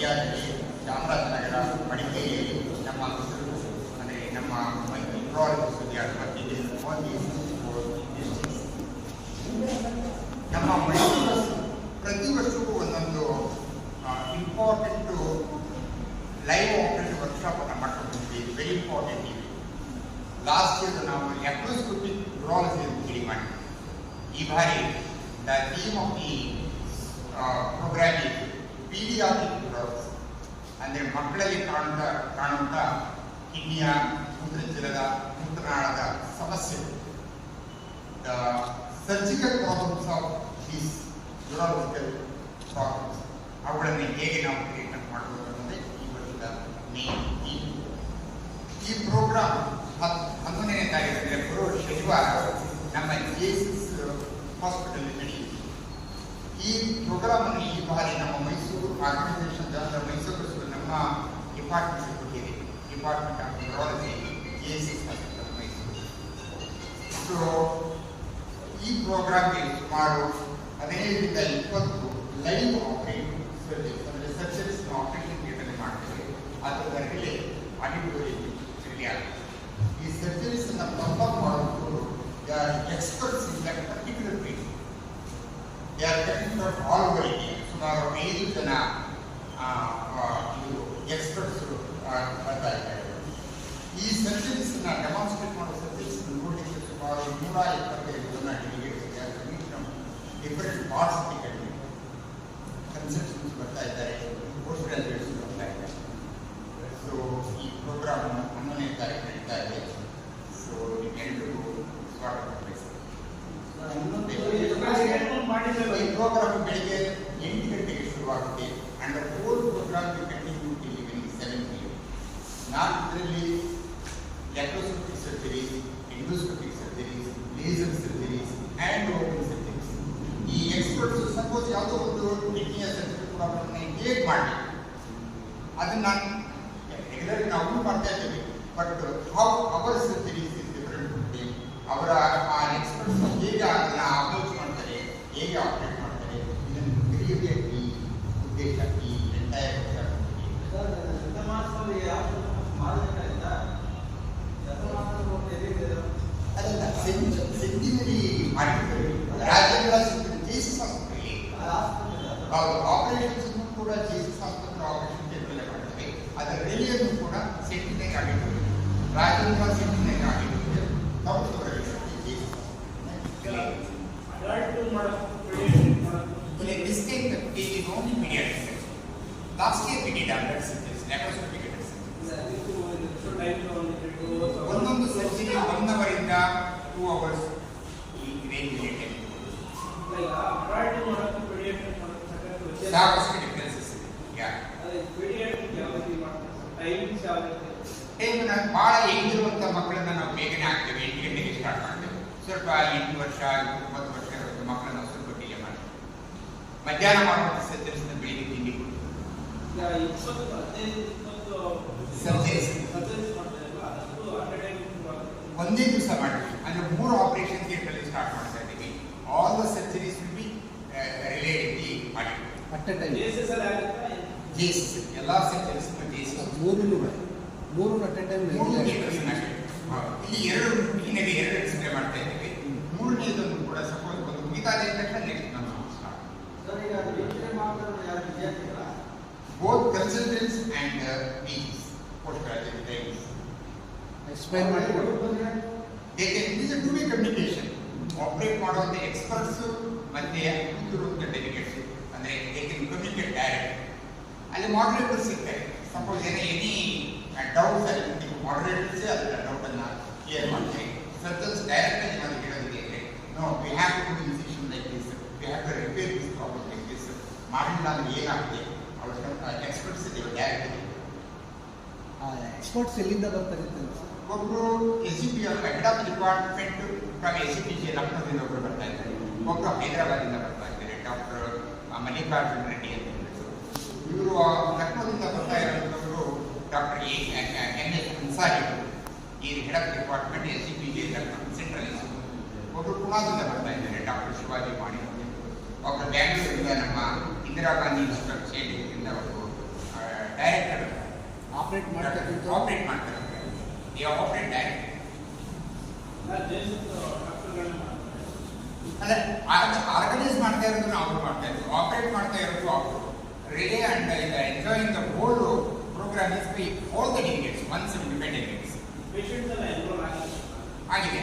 ಮಂಡ್ಯದಲ್ಲಿ ಚಾಮರಾಜನಗರ ಮಡಿಕೇರಿಯಲ್ಲಿ ನಮ್ಮ ಅಂದರೆ ನಮ್ಮ ನಮ್ಮ ಮೈಸೂರು ಪ್ರತಿ ವರ್ಷವೂ ಒಂದೊಂದು ಇಂಪಾರ್ಟೆಂಟು ಲೈವ್ ಆಪರೇಟ್ ವರ್ಕ್ಶಾಪ್ ಅನ್ನು ಮಾಡ್ಕೊಂಡಿದ್ದೀವಿ ವೆರಿ ಇಂಪಾರ್ಟೆಂಟ್ ಇದೆ ಲಾಸ್ಟ್ ಇಯರ್ ನಾವು ಎಕ್ರೋಸ್ಕೋಪಿಕ್ ಯೂರಾಲಜಿ ಹೇಳಿ ಮಾಡಿದ್ವಿ ಈ ಬಾರಿ the theme of the program is paediatric urology ಅಂದರೆ ಮಕ್ಕಳಲ್ಲಿ ಕಾಣುತ್ತ ಕಾಣುವಂಥ ಕಿಡ್ನಿಯ ಮೂತ್ರಚಲದ ಮೂತ್ರನಾಳದ ಸಮಸ್ಯೆಗಳು the surgical problems of these urological problems ಅವುಗಳನ್ನು ಹೇಗೆ ನಾವು ಟ್ರೀಟ್ಮೆಂಟ್ ಮಾಡಬಹುದು ಅನ್ನೋದೇ ಈ ವರ್ಷದ ಮೇನ್ ಥೀಮ್ ಈ ಪ್ರೋಗ್ರಾಮ್ ಹತ್ ಹನ್ನೊಂದನೇ ತಾರೀಕು ಅಂದರೆ ಬರೋ ಶನಿವಾರ ನಮ್ಮ ಜೆ ಎಸ್ ಎಸ್ ಹಾಸ್ಪಿಟಲ್ ನಡೆಯುತ್ತೆ ಈ ಪ್ರೋಗ್ರಾಮ್ ಅನ್ನು ಈ ಬಾರಿ ನಮ್ಮ ಮೈಸೂರು ಆರ್ಗನೈಸೇಷನ್ ಅಂದರೆ ಮೈಸೂರು ನಮ್ಮ ಡಿಪಾರ್ಟ್ಮೆಂಟ್ ಕೊಟ್ಟಿದೆ department of neurology J S S hospital Mysuru ಈ ಪ್ರೋಗ್ರಾಮ್ಗೆ ಸುಮಾರು ಹದಿನೈದರಿಂದ ಇಪ್ಪತ್ತು live operate are coming from all over India ಸುಮಾರು ಐದು ಜನ ಆ, ಆ, ಇದು ಎಕ್ಸ್ಪರ್ಟ್ಸ್ ಬರ್ತಾ ಇದ್ದಾರೆ ಈ ಸರ್ಜರೀಸ್ ಅನ್ನ ಡೆಮಾನ್ಸ್ಟ್ರೇಟ್ ಮಾಡೋ ಸರ್ಜರೀಸ್ ನೋಡಲಿಕ್ಕೆ ಸುಮಾರು ನೂರ ಇಪ್ಪತ್ತೈದು ಜನ delegates different parts of the country consultants ಬರ್ತಾ ಇದ್ದಾರೆ ಪೋಸ್ಟ್ ಗ್ರಾಜುಯೇಟ್ಸ್ ಬರ್ತಾ ಇದ್ದಾರೆ ಸೊ ಈ ಪ್ರೋಗ್ರಾಮ್ ಹನ್ನೊಂದನೇ ತಾರೀಕು ನಡೀತಾ ಇದೆ ಸೊ ನಿಮ್ಮೆಲ್ಲರಿಗೂ ಸ್ವಾಗತ ಬಯಸ್ತೇನೆ ಈ ಪ್ರೋಗ್ರಾಮ್ ಬೆಳಿಗ್ಗೆ ಎಂಟು ಗಂಟೆಗೆ ಶುರುವಾಗುತ್ತೆ and whole programme continue till evening seven P ನಾನು ಇದರಲ್ಲಿ laparoscopic surgeries endoscopic surgeries laser surgeries and open surgeries ಈ ಎಕ್ಸ್ಪರ್ಟ್ಸ್ ಸಪೋಸ್ ಯಾವುದೋ ಒಂದು ಕಿಡ್ನಿಯ ಸರ್ಜರಿ ಪ್ರಾಬ್ಲಮ್ನ ಹೇಗೆ ಮಾಡಿ ಅದನ್ನ ನಾನು ರೆಗ್ಯುಲರ್ ನಾವು ಮಾಡ್ತಾ ಇದ್ದೀವಿ but how our surgeries is different ಅವರ ಆ ಎಕ್ಸ್ಪರ್ಟ್ಸ್ ಉದ್ದೇಶ ಈ ಎಂಟೈರ್ ಅದಲ್ಲ ಸೆಂಟಿನರಿ ಮಾಡಿರ್ತಾರೆ ರಾಜ್ಯಗಳ ಜೇಸಸ್ ಆಸ್ಪತ್ರೆಯಲ್ಲಿ ಹೌದು ಆಪರೇಷನ್ಸ್ ಕೂಡ ಜೇಸಸ್ ಆಸ್ಪತ್ರೆ ಆಪರೇಷನ್ ಥಿಯೇಟರ್ ಮಾಡ್ತಾರೆ ಅದರ ರಿಲಿಯನ್ನು ಕೂಡ ಸೆಂಟಿನರಿ ಆಗಿರ್ತದೆ ರಾಜ್ಯಗಳ ಸೆಂಟಿನರಿ ಆಗಿರ್ತದೆ ತೌಡವರಲ್ಲಿ Jesus In Last year we did adult surgeries, laparoscopic adult surgeries. ಒಂದೊಂದು ಸರ್ಜರಿ ಒನ್ ಅವರಿಂದ ಟೂ ಅವರ್ಸ್ ಈ ರೇಂಜ್ ಟೈಮ್ ಸಾಕಷ್ಟು ಡಿಫ್ರೆನ್ಸಸ್ ಇದೆ ಯಾ ಟೈಮ್ ಭಾಳ ಹೆಂಗಿರುವಂಥ ಮಕ್ಕಳನ್ನ ನಾವು ಬೇಗನೆ ಹಾಕ್ತೇವೆ ಎಂಟು ಗಂಟೆಗೆ ಸ್ಟಾರ್ಟ್ ಮಾಡ್ತೇವೆ ಸ್ವಲ್ಪ ಎಂಟು ವರ್ಷ ಒಂಬತ್ತು ವರ್ಷ ಇರುವಂಥ ಮಕ್ಕಳನ್ನ ನಾವು ಸ್ವಲ್ಪ ಡಿಲೇ ಮಾಡ್ತೇವೆ ಮಧ್ಯಾಹ್ನ ಮಾಡುವಂಥ ಸರ್ಜರೀಸ್ನ ಬೆಳಿಗ್ಗೆ ತಿಂಡಿ ಸರ್ಜರೀಸ್ ಒಂದೇ ದಿವಸ ಮಾಡ್ತೀವಿ ಅಂದ್ರೆ ಮೂರು ಆಪರೇಷನ್ ಥಿಯೇಟರ್ ಸ್ಟಾರ್ಟ್ ಮಾಡ್ತಾ ಇದ್ದೀವಿ all the surgeries will be relatedly ಮಾಡಿ ಅಟ್ ಎ ಟೈಮ್ ಜೇಸ್ ಎಲ್ಲ ಸರ್ಜರೀಸ್ ಜೇಸ್ ಮೂರು ಮೂರು ಅಟ್ ಎ ಟೈಮ್ ಮೂರು theatres ನ ಹೌದು. ಇಲ್ಲಿ ಎರಡು ಕ್ಲೀನಾಗಿ ಎರಡು ಡಿಸ್ಪ್ಲೇ ಮಾಡ್ತಾ ಇದ್ದೀವಿ ಮೂರನೇದನ್ನು ಕೂಡ ಸಪೋಸ್ ಒಂದು ಮುಗಿತಾದ ತಕ್ಷಣ ನೆಕ್ಸ್ಟ್ ನಮ್ಮ start both consultants and PGs post graduate trainings explain ಮಾಡಿಕೊಡು they can use to be communication operate ಮಾಡುವಂಥ ಎಕ್ಸ್ಪರ್ಟ್ಸ್ ಮತ್ತೆ ಕೂತಿರುವಂಥ ಡೆಲಿಗೇಟ್ಸ್ ಅಂದರೆ ದೇ ಕ್ಯಾನ್ ಕಮ್ಯುನಿಕೇಟ್ ಡೈರೆಕ್ಟ್ ಅಲ್ಲಿ ಮಾಡರೇಟರ್ಸ್ ಇರ್ತಾರೆ ಸಪೋಸ್ ಏನೋ ಎನಿ ಡೌಟ್ಸ್ ಅಲ್ಲಿ ನೀವು ಮಾಡರೇಟರ್ಸೇ ಅದರ ಡೌಟನ್ನು ಕ್ಲಿಯರ್ ಮಾಡ್ತೀರಿ ಸರ್ಜನ್ಸ್ ಡೈರೆಕ್ಟ್ ಆಗಿ ನಮಗೆ ಹೇಳೋದಿದೆ ಅಂದರೆ no we have to do incision like this we have to repair this problem like this ಮಾಡಿಲ್ಲ ಅಂದ್ರೆ ಏನಾಗುತ್ತೆ ಅವ್ರ ಎಕ್ಸ್ಪರ್ಟ್ಸ್ ಇದ್ದೀವಿ ಡೈರೆಕ್ಟ್ ಎಕ್ಸ್ಪರ್ಟ್ಸ್ ಎಲ್ಲಿಂದ ಬರ್ತಾರೆ ಅಂತ ಅನ್ಸುತ್ತೆ. ಒಬ್ಬರು ಎಸ್ ಸಿ ಪಿ ಅವ್ರ head of department from S C P C ಲಕ್ನೋದಿಂದ ಒಬ್ಬರು ಬರ್ತಾ ಇದ್ದಾರೆ ಒಬ್ಬರು ಹೈದರಾಬಾದಿಂದ ಬರ್ತಾ ಇದ್ದಾರೆ ಡಾಕ್ಟರ್ ಮಲ್ಲಿಕಾರ್ಜುನ್ ರೆಡ್ಡಿ ಅಂತ ಹೇಳ್ಬಿಟ್ಟು ಇವರು ಲಕ್ನೋದಿಂದ ಬರ್ತಾ ಇರೋಂಥವರು doctor A N S Ansari ಈ head of department S C P G Lucknow central ಒಬ್ಬರು ಪುಣಾದಿಂದ ಬರ್ತಾ ಇದ್ದಾರೆ ಡಾಕ್ಟರ್ ಶಿವಾಜಿ ಮಾಡಿ ಒಬ್ಬರು ಬ್ಯಾಂಗ್ಳೂರಿಂದ ನಮ್ಮ ಇಂದಿರಾ ಗಾಂಧಿ ಇನ್ಸ್ಟಿಟ್ಯೂಟ್ ಸೇರಿಯಿಂದ ಅವರು ಡೈರೆಕ್ಟರ್ ಆಪರೇಟ್ ಮಾಡ್ತಕ್ಕಂಥ ಆಪರೇಟ್ ಮಾಡ್ತಕ್ಕಂಥ ಈ ಆಪರೇಟ್ ಡೈರೆಕ್ಟ್ ಅದೇ ಆರ್ಗನೈಸ್ ಮಾಡ್ತಾ ಇರೋದು ನಾವು ಮಾಡ್ತಾ ಇದ್ದೀವಿ ಆಪರೇಟ್ ಮಾಡ್ತಾ ಇರೋದು ಅವರು. Relay and enjoying the whole program is B whole the delegates ones independent ಆಗಿದೆ.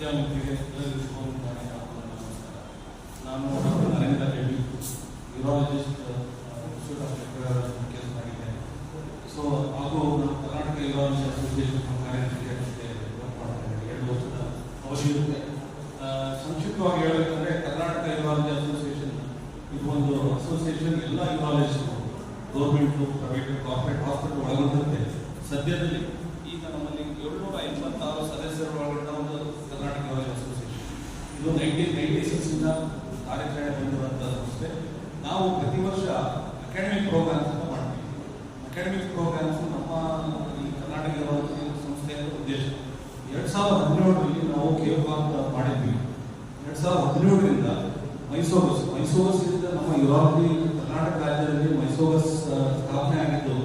ಎಲ್ಲರಿಗೂ ನಾನೇ Narendra Reddy urologist institute of ಮುಖ್ಯಸ್ಥನಾಗಿದ್ದೇನೆ so ಹಾಗೂ ನಾನು ಕರ್ನಾಟಕ ಯೂರಾಲಜಿ ಅಸೋಸಿಯೇಷನ್ ಕಾರ್ಯನಿರ್ವಹಿಸಲಿಕ್ಕೆ ವರ್ಕ್ ಮಾಡ್ತಾ ಇದ್ದೇನೆ ಎರಡು ವರ್ಷದ ಅವಶ್ಯಕತೆ ಸಂಕ್ಷಿಪ್ತವಾಗಿ ಹೇಳಬೇಕಂದ್ರೆ ಕರ್ನಾಟಕ ಯೂರಾಲಜಿ ಅಸೋಸಿಯೇಷನ್ ಇದು ಒಂದು ಅಸೋಸಿಯೇಷನ್ ಎಲ್ಲ urologist government private corporate hospital ಒಳಗೊಂಡಂತೆ. ಸದ್ಯದಲ್ಲಿ ಈಗ ನಮ್ಮಲ್ಲಿ ಏಳ್ನೂರ ಎಂಬತ್ತಾರು ಸದಸ್ಯರು ಒಳಗೊಂಡ ಒಂದು ಕರ್ನಾಟಕ ಯೂರಾಲಜಿ ಅಸೋಸಿಯೇಷನ್ ಸಿಕ್ಸ್ ಇಂದ ಕಾರ್ಯಾಚರಣೆ ಬಂದಿರುವಂತಹ ಸಂಸ್ಥೆ ನಾವು ಪ್ರತಿ ವರ್ಷ ಅಕಾಡೆಮಿಕ್ ಪ್ರೋಗ್ರಾಮ್ಸ್ ಅಂತ ಮಾಡ್ತೀವಿ. ಅಕಾಡೆಮಿಕ್ ಪ್ರೋಗ್ರಾಮ್ಸ್ ನಮ್ಮ ಈ ಕರ್ನಾಟಕ ಸಂಸ್ಥೆಯ ಉದ್ದೇಶ. ಎರಡ್ ಸಾವಿರದ ಹದಿನೇಳರಲ್ಲಿ ನಾವು ಕೇವಲ ಮಾಡಿದ್ವಿ. ಎರಡ್ ಸಾವಿರದ ಹದಿನೇಳರಿಂದ ಮೈಸೋಗಸ್ ಇಂದ ನಮ್ಮ ಯುರಾಲಜಿ ಕರ್ನಾಟಕ ರಾಜ್ಯದಲ್ಲಿ ಮೈಸೋಗಸ್ ಸ್ಥಾಪನೆ ಆಗಿದ್ದು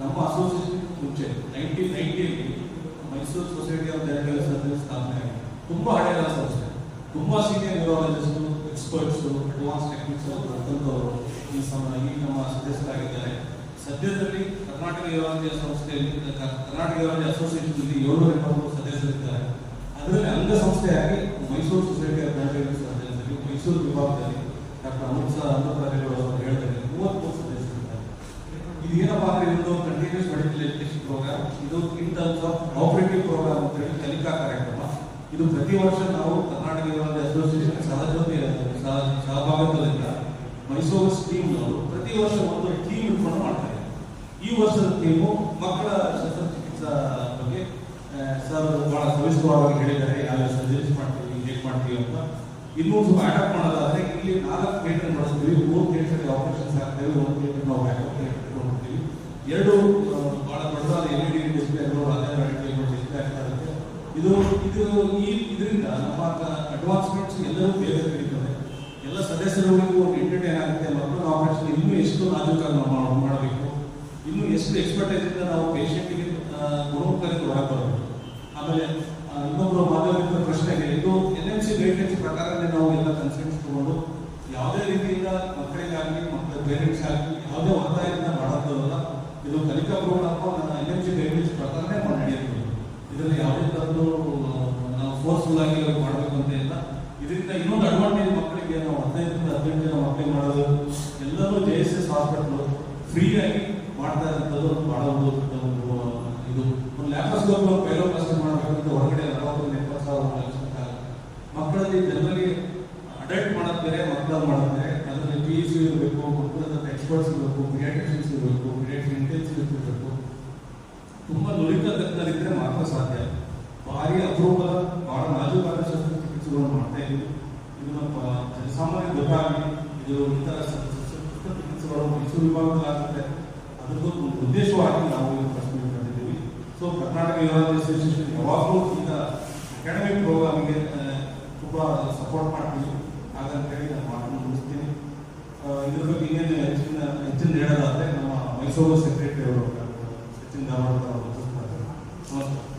ನಮ್ಮ ಅಸೋಸಿಯೇಷನ್ ಮುಂಚೆ nineteen ನೈನ್ಟಿಯಲ್ಲಿ Mysuru society of general service ಸ್ಥಾಪನೆ ಆಗಿದೆ ತುಂಬ ಹಳೆಯ ಸಂಸ್ಥೆ. ತುಂಬಾ senior neurologist experts advance techniques ತಂದವರು ಈ ಸಮ ಈ ನಮ್ಮ ಸದಸ್ಯರಾಗಿದ್ದಾರೆ ಸದ್ಯದಲ್ಲಿ ಕರ್ನಾಟಕ ಯುರಾಲಜಿ ಸಂಸ್ಥೆಯಲ್ಲಿ ಕರ್ನಾಟಕ ಯುರಾಲಜಿ ಅಸೋಸಿಯೇಷನ್ ಏಳ್ನೂರ ಎಂಬತ್ತು ಸದಸ್ಯರಿದ್ದಾರೆ ಅದರಲ್ಲಿ ಅಂಗಸಂಸ್ಥೆಯಾಗಿ ಮೈಸೂರು ಸೊಸೈಟಿ ಆಫ್ ಡೈರೆಕ್ಟರ್ಸ್ ಸದಸ್ಯರಲ್ಲಿ ಮೈಸೂರು ವಿಭಾಗದಲ್ಲಿ ಡಾಕ್ಟರ್ ಅಮಿತ್ ಶಾ ಅಮೃತಾರಿಗಳು ಅವರು ಹೇಳಿದ್ದಾರೆ. ಮೂವತ್ಮೂರು ಸದಸ್ಯರಿದ್ದಾರೆ ಇದು ಏನಪ್ಪಾ ಅಂದ್ರೆ ಇದೊಂದು ಕಂಟಿನ್ಯೂಸ್ ಮೆಡಿಕಲ್ ಎಜುಕೇಶನ್ ಪ್ರೋಗ್ರಾಮ್ ಇದು in terms of operative program ಅಂತ ಹೇಳಿ ಕಲಿಕಾ ಕಾರ್ಯಕ್ರಮ. ಇದು ಪ್ರತಿ ವರ್ಷ ನಾವು ಕರ್ನಾಟಕ ಅಸೋಸಿಯೇಷನ್ ಸಹಜತೆ ಸಹ- ಸಹಭಾಗಿತ್ವದಿಂದ ಮೈಸೂರು ಸ್ಕೀಮ್ ನವರು ಪ್ರತಿ ವರ್ಷ ಒಂದು ಟೀಮ್ ಇಟ್ಕೊಂಡು ಮಾಡ್ತಾರೆ ಈ ವರ್ಷದ ಟೀಮು ಮಕ್ಕಳ ಶಸ್ತ್ರಚಿಕಿತ್ಸಾ ಬಗ್ಗೆ ಸರ್ ಬಹಳ ಸವಿಸ್ತರವಾಗಿ ಹೇಳಿದ್ದಾರೆ. ಯಾವ ಸಜೆಸ್ಟ್ ಮಾಡ್ತೀವಿ, ಹೇಗೆ ಮಾಡ್ತೀವಿ ಅಂತ. ಇನ್ನೂ ಸ್ವಲ್ಪ ಅಡಾಪ್ಟ್ ಮಾಡೋದಾದ್ರೆ ಇಲ್ಲಿ ನಾಲ್ಕು ಥಿಯೇಟರ್ ಮಾಡಿಸ್ತೀವಿ. ಮೂರು ಥಿಯೇಟರ್ ಆಪರೇಷನ್ಸ್ ಆಗ್ತೇವೆ ಒಂದು ಥಿಯೇಟರ್ ನಾವು ಬ್ಯಾಕಪ್ ಥಿಯೇಟರ್ ಹೋಗ್ತೀವಿ ಎರಡು ಬಹಳ ದೊಡ್ಡದಾದ ಎಲ್ ಇ ಡಿ ಡಿಸ್ಪ್ಲೇ ಹನ್ನೆರಡು ಡಿಸ್ಪ್ಲೇ ಆಗ್ತಾ ಇದು ಇದು ಈ ಇದರಿಂದ ನಮ್ಮ ಅಡ್ವಾನ್ಸ್ಮೆಂಟ್ಸ್ ಎಲ್ಲರೂ ಬೇಗ ತಿಳಿತದೆ ಎಲ್ಲ ಸದಸ್ಯರುಗಳಿಗೂ ಒಂದು ಎಂಟರ್ಟೈನ್ ಆಗುತ್ತೆ ಮಕ್ಕಳ ಆಪರೇಷನ್ ಇನ್ನೂ ಎಷ್ಟು ನಾಜೂಕಾಗಿ ನಾವು ಮಾಡ್- ಮಾಡಬೇಕು. ಇನ್ನೂ ಎಷ್ಟು ಎಕ್ಸ್ಪರ್ಟೈಸ್ ಇಂದ ನಾವು ಪೇಷಂಟಿಗೆ ಗುಣಮುಖರಿಂದ ಹೊರಗೆ ಬರಬೇಕು ಆಮೇಲೆ ಇನ್ನೊಬ್ಬರು ಮಾತಾಡಿದ ಪ್ರಶ್ನೆಗೆ ಇದು. ಎನ್ ಎಂ ಸಿ ಗೈಡ್ಲೈನ್ಸ್ ಪ್ರಕಾರನೇ ನಾವು ಎಲ್ಲ ಕನ್ಸೆಂಟ್ಸ್ ತಗೊಂಡು ಯಾವುದೇ ರೀತಿಯಿಂದ ಮಕ್ಕಳಿಗಾಗಲಿ ಮಕ್ಕಳ ಪೇರೆಂಟ್ಸ್ ಆಗಲಿ ಯಾವುದೇ ಒತ್ತಾಯದಿಂದ ಮಾಡೋದಲ್ಲ ಇದು ಕಲಿಕಾ program N M C guidelines ಪ್ರಕಾರನೇ ನಡೆಯುತ್ತೆ ಇದರಲ್ಲಿ ಯಾವುದೇ ಥರದ್ದು ನಾವು ಫೋರ್ಸ್ಫುಲ್ ಆಗಿ ಮಾಡಬೇಕು ಅಂತ ಇಲ್ಲ. ಇದರಿಂದ ಇನ್ನೊಂದು ಅಡ್ವಾಂಟೇಜ್ ಮಕ್ಕಳಿಗೆ ನಾವು ಹದಿನೈದರಿಂದ ಹದಿನೆಂಟು ಜನ ಮಕ್ಕಳಿಗೆ ಮಾಡೋದು, ಎಲ್ಲರೂ ಜೆ ಎಸ್ ಎಸ್ ಹಾಸ್ಪಿಟಲ್ ಫ್ರೀಯಾಗಿ ಮಾಡ್ತಾ ಇರೋಂಥದ್ದು ಬಹಳ ಒಂದು ಒಂದು ಇದು. ಒಂದು ಲ್ಯಾಪಸ್ ಪೈಲೋ ಕ್ಲಾಸ್ ಮಾಡಬೇಕಂತ ಹೊರಗಡೆ ನಲವತ್ತು ಎಪ್ಪತ್ತು ಸಾವಿರ ಲಕ್ಷ ಮಕ್ಕಳಲ್ಲಿ ಜನರಲ್ಲಿ ಅಡಲ್ಟ್ ಮಾಡೋದು ಬೇರೆ, ಮಕ್ಕಳಲ್ಲಿ ಮಾಡೋದು ಅದರಲ್ಲಿ ಪಿ ಯು ಸಿ ಇರಬೇಕು ಮಕ್ಕಳ ಎಕ್ಸ್ಪರ್ಟ್ಸ್ ಇರಬೇಕು ಕ್ರಿಯೇಟಿವ್ಸ್ ಇರಬೇಕು ಕ್ರಿಯೇಟಿವ್ ಇಂಟೆಲಿಜೆನ್ಸ್ ಇರಬೇಕು. ತುಂಬಾ ನುರಿತ ತಜ್ಞರಿದ್ರೆ ಮಾತ್ರ ಸಾಧ್ಯ. ಭಾರಿ ಅಪರೂಪದ ಬಹಳ ನಾಜೂಕಾದ ಶಸ್ತ್ರಚಿಕಿತ್ಸೆಗಳನ್ನು ಮಾಡ್ತಾ ಇದ್ದೀವಿ. ಇದು ನಮ್ಮ ಜನಸಾಮಾನ್ಯ ಗೊತ್ತಾಗಲಿ ಇದು ಇತರ ಶಸ್ತ್ರಚಿಕಿತ್ಸೆಗಳು ಮೈಸೂರು ವಿಭಾಗದಲ್ಲಿ ಆಗುತ್ತೆ. ಅದರದ್ದು ಉದ್ದೇಶವಾಗಿ ನಾವು ಈ ಪ್ರಶ್ನೆ ಮಾಡಿದ್ದೀವಿ. ಸೊ ಕರ್ನಾಟಕ ಯುವರಾಜ್ ಅಸೋಸಿಯೇಷನ್ ಯಾವಾಗಲೂ ಈಗ ಅಕಾಡೆಮಿಕ್ ಪ್ರೋಗ್ರಾಮ್ಗೆ ತುಂಬ ಸಪೋರ್ಟ್ ಮಾಡ್ತೀವಿ. ಹಾಗಂತ ಹೇಳಿ ನಾನು ಮಾತನ್ನು ಮುಗಿಸ್ತೀನಿ. ಇದ್ರ ಬಗ್ಗೆ ಇನ್ನೇನು ಹೆಚ್ಚಿನ ಹೆಚ್ಚಿನ ಹೇಳೋದಾದ್ರೆ ನಮ್ಮ ಮೈಸೂರು ಸೆಕ್ರೆಟರಿ ಅವರು. 頑張ることができるか。